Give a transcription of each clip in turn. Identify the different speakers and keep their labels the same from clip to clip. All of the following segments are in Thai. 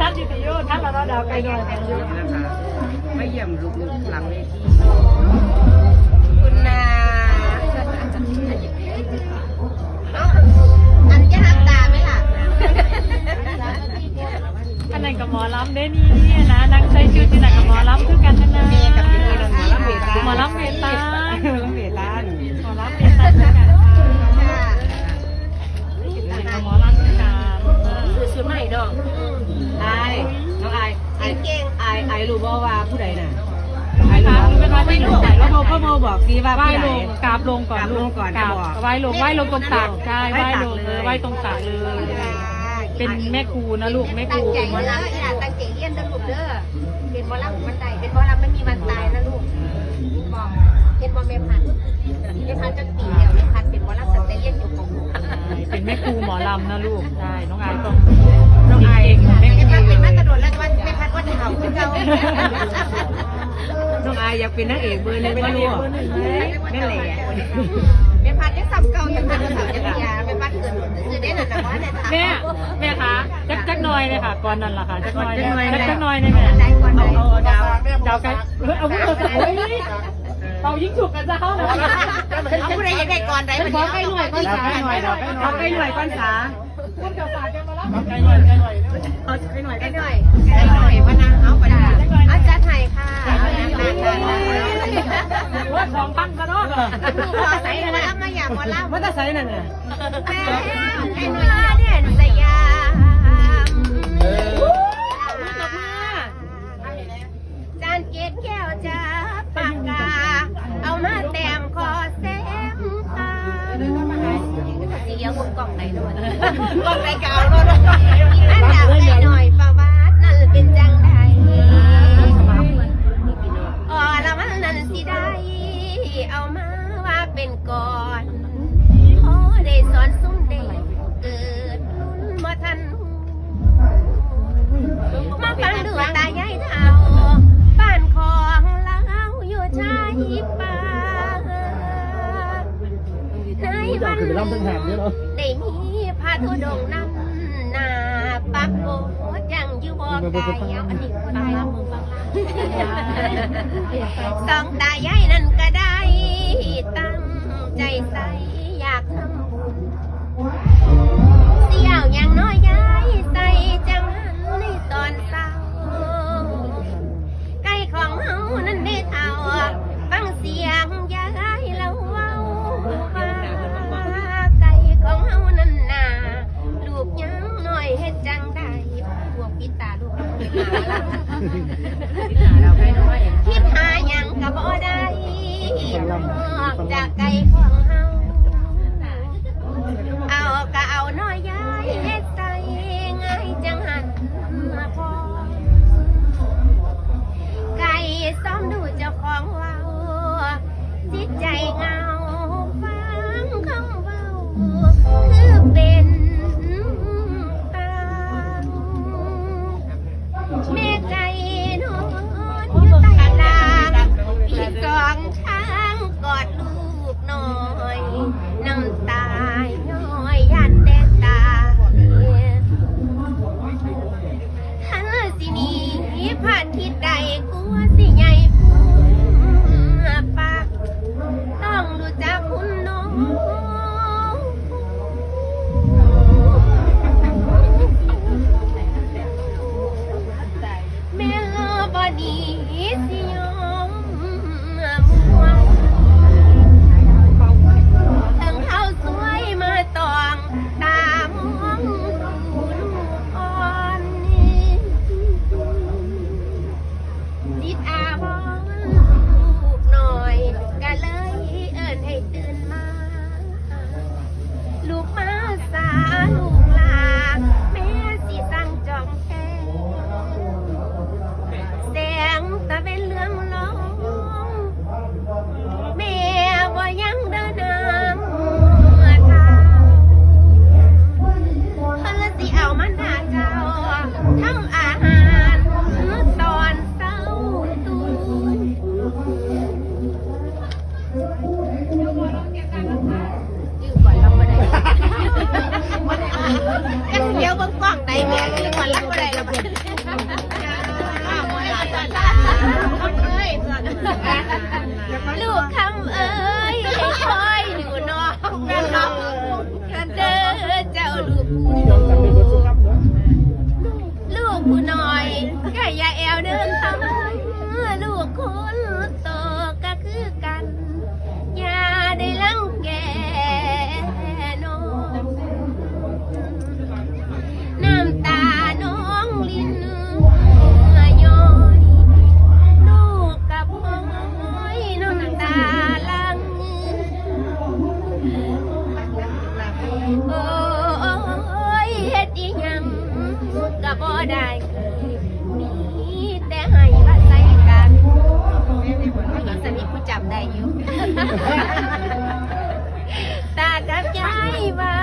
Speaker 1: ท่านจิติโยท่านเราดาวไกลหน่อย
Speaker 2: นะคะไม่เยี่ยมลูกๆหลังเวที
Speaker 3: คุณนาอันจะทำตาไหมล่ะ
Speaker 1: อันนั้นกับหมอลำได้นี่นะนางใส่ชุดที่ไหนกับหมอลำคือกันทั้งนั้น
Speaker 2: เมย์กับพี่เมย์หมอลำเวตา
Speaker 1: หมอลำเมตา
Speaker 2: หมอลำเวตา
Speaker 1: หมอลำเมตาคือกันกับหมอลำ
Speaker 2: รู้บ่ว่าผู้ใดน่ะไอ้รู้
Speaker 1: รู้เป็นว่าไม่รู้
Speaker 2: ก็โมก็โมบอกสิว่า
Speaker 1: ไหว้
Speaker 2: ผู้ใด
Speaker 1: ลงกราบลงก่อน
Speaker 2: กราบลงก่อน
Speaker 1: กราบ
Speaker 2: จะบอก
Speaker 1: ไหว้ลงไหว้ลงตรงตักใช่ไหว้ลง
Speaker 2: ไหว้ตักเลย
Speaker 1: เออไหว้ตรงตักเลยเป็นแม่ครูนะลูกแม่ค
Speaker 3: ตั้
Speaker 1: รู
Speaker 3: งใจหมอลำอย่าตั้งใจเรียนนะลูกเด้อเป็นหมอลำมันใดเป็นหมอลำไม่มีวันตายนะลูกบอกเป็นหมอเมพันเมพันจะปีเดียวเมพันเป็นหมอลำตั้งแต่เรียนอยู่ป .6
Speaker 1: เป็นแม่ครูหมอลำนะลูกใช่น้องอายต้อง ครู
Speaker 3: พันเป็นมาตรดแล้ววันเมพันว่าจะเห่าขึ้นเก่า
Speaker 2: น้องไอ้อยากเป็นนางเอกเบอร์หนึ่งบ่ลูกนั่นแหละ
Speaker 3: เมพันยังซ้ำเก่ายังเป็นสาวยังยาเมพันเกิดคือได้หนักว่าเนี่ย
Speaker 1: แม่แม่คะจักจักหน่อยเลยค่ะก่อนนั่นล่ะค่ะจักหน่อยจักจักหน่อยเลยแม่
Speaker 3: ได้ก่อนได้
Speaker 2: เอาเอาดาว
Speaker 1: ดาวไกลเออเอาพูดเอาโอ้ย เป่ายิ่งฉุกกันจะเข้าเลย
Speaker 3: เอาผู้ใดยังได้ก่อนได้ขอใกล้หน่อยก่อน
Speaker 2: ดาวใกล้หน่อยดาวใกล้หน่อยเอาใกล้หน่อยก้อนสา
Speaker 1: คุณกับฝากกันมาแล้วไกลหน่อยไกลหน่อย
Speaker 2: เอาใกล้หน่อย
Speaker 3: ใก
Speaker 2: ก้
Speaker 3: ล้
Speaker 2: อน
Speaker 3: ห
Speaker 2: สา
Speaker 3: น่อยใกล้หน่อยพนังเอาไปได้อาจารย์ไทยค่ะนานนาน
Speaker 1: ว่าของพังซะเนาะ
Speaker 3: พอใส่มาแล้วมาอยากมาเล่า
Speaker 2: ว่าจะใส่นั่นน่ะ
Speaker 3: แม่ให้หน่อย เสียงกล่องไหนด้วยกล่องไหนเก่าด้อันอยากไหนหน่อยประวัตินั่นเป็นจังไดอ๋อละมันนั่นสิได้ เอามาว่าเป็นก่อนโอ้ได้สอนสุ่มเด็ก ในวันได้มีพาทุดงค์นำหน้าปักโบดยังอยู่บ่ไกลเอาอันนี้คนไทยมึงฟังล่ะสองตายายนั่นก็ได้ตั้งใจใส่อยากทำบุญเสี่ยวอย่างน้อยยายใส่ คิดหาหยังก็บ่ได้นอกจากไก่ของเฮาเอาก็เอาน้อยยายเฮ็ดใส่ง่ายจังหันมาพอไก่ซ้อมดูเจ้าของเว้าจิตใจเงาฟังคำเว้าคือเป็น จำได้อยู่ ตาจำใจว่า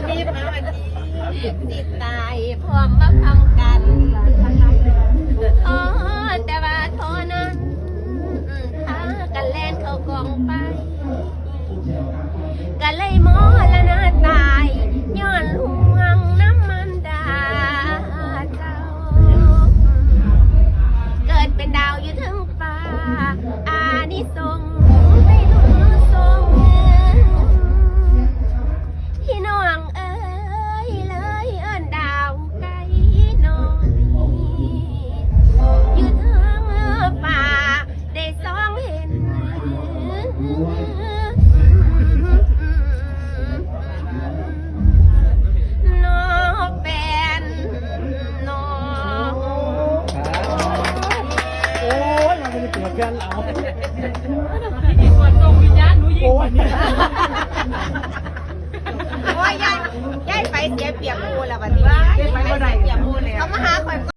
Speaker 3: วันี่พอวันนี้ติดตายพร้อมมาพา ไม่ได้เกลียพื่อนเรา
Speaker 1: ที่ปวดตรงวิญญาณหนูยิง
Speaker 3: โอ้ยยายยายไปเสียเปียกมูแล้ววันนี้ยาย
Speaker 2: ไปเสียเปียกมูแล้ว
Speaker 3: เขามาหาข่อย